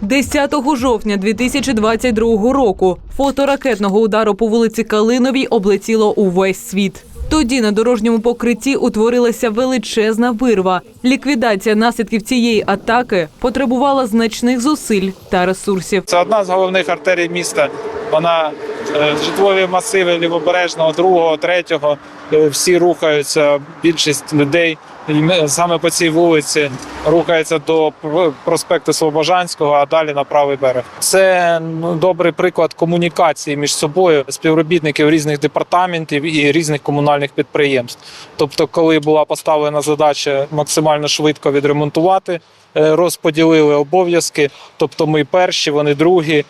10 жовтня 2022 року фото ракетного удару по вулиці Калиновій облетіло увесь світ. Тоді на дорожньому покритті утворилася величезна вирва. Ліквідація наслідків цієї атаки потребувала значних зусиль та ресурсів. Це одна з головних артерій міста. Вона е, житлові масиви лівобережного, другого, третього. е, Всі рухаються. Більшість людей саме по цій вулиці рухається до проспекту Слобожанського, а далі на правий берег. Це ну, добрий приклад комунікації між собою співробітників різних департаментів і різних комунальних підприємств. Тобто, коли була поставлена задача максимально швидко відремонтувати, е, розподілили обов'язки. Тобто, ми перші, вони другі,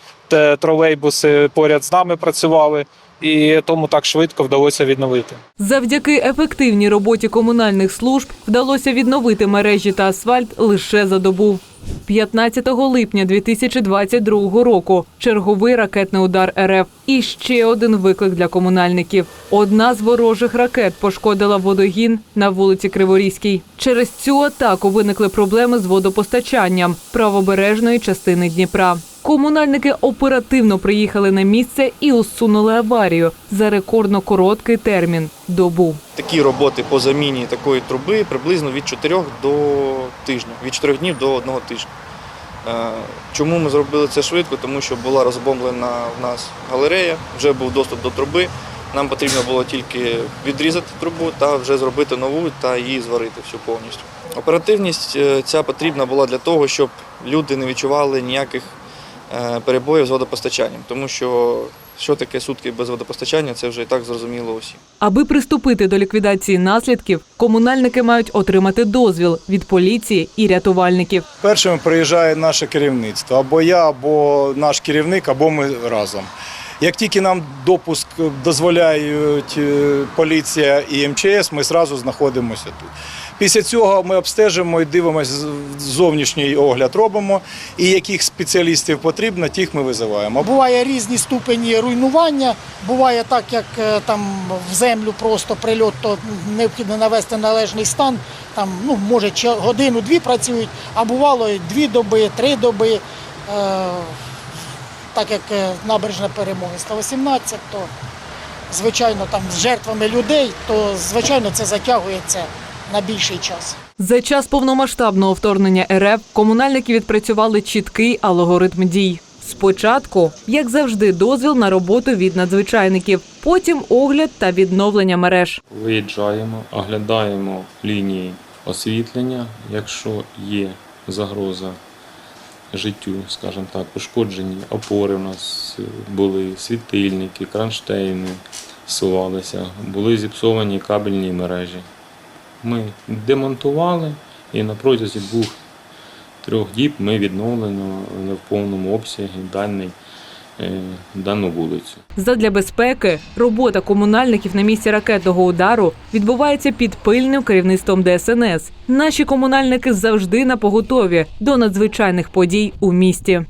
тролейбуси поряд з нами працювали, і тому так швидко вдалося відновити. Завдяки ефективній роботі комунальних служб вдалося відновити мережі та асфальт лише за добу. 15 липня 2022 року черговий ракетний удар РФ і ще один виклик для комунальників. Одна з ворожих ракет пошкодила водогін на вулиці Криворізькій. Через цю атаку виникли проблеми з водопостачанням правобережної частини Дніпра. Комунальники оперативно приїхали на місце і усунули аварію за рекордно короткий термін добу. Такі роботи по заміні такої труби приблизно від 4 до тижня, від 4 днів до 1 тижня. Е, Чому ми зробили це швидко? Тому що була розбомблена в нас галерея, вже був доступ до труби. Нам потрібно було тільки відрізати трубу та вже зробити нову та її зварити всю повністю. Оперативність е, ця потрібна була для того, щоб люди не відчували ніяких перебоїв з водопостачанням, тому що що таке сутки без водопостачання, це вже і так зрозуміло усім. Аби приступити до ліквідації наслідків, комунальники мають отримати дозвіл від поліції і рятувальників. Першими приїжджає наше керівництво, або я, або наш керівник, або ми разом. Як тільки нам допуск дозволяють е, поліція і МЧС, ми одразу знаходимося тут. Після цього ми обстежимо і дивимося, зовнішній огляд робимо, і яких спеціалістів потрібно, тих ми визиваємо. Буває різні ступені руйнування. Буває так, як е, там в землю просто прильот, то необхідно навести належний стан. Там ну може годину-дві працюють, а бувало дві доби, три доби. Е, так як е, набережна перемоги 118, то звичайно там з жертвами людей, то звичайно це затягується на більший час. За час повномасштабного вторгнення РФ комунальники відпрацювали чіткий алгоритм дій. Спочатку, як завжди, дозвіл на роботу від надзвичайників, потім огляд та відновлення мереж. Виїжджаємо, оглядаємо лінії освітлення, якщо є загроза життю, скажімо так, пошкоджені опори у нас були, світильники, кронштейни сувалися, були зіпсовані кабельні мережі. Ми демонтували і на протязі двох-трьох діб ми відновлено в повному обсязі даний, е, дану вулицю. Задля безпеки робота комунальників на місці ракетного удару відбувається під пильним керівництвом ДСНС. Наші комунальники завжди на поготові до надзвичайних подій у місті.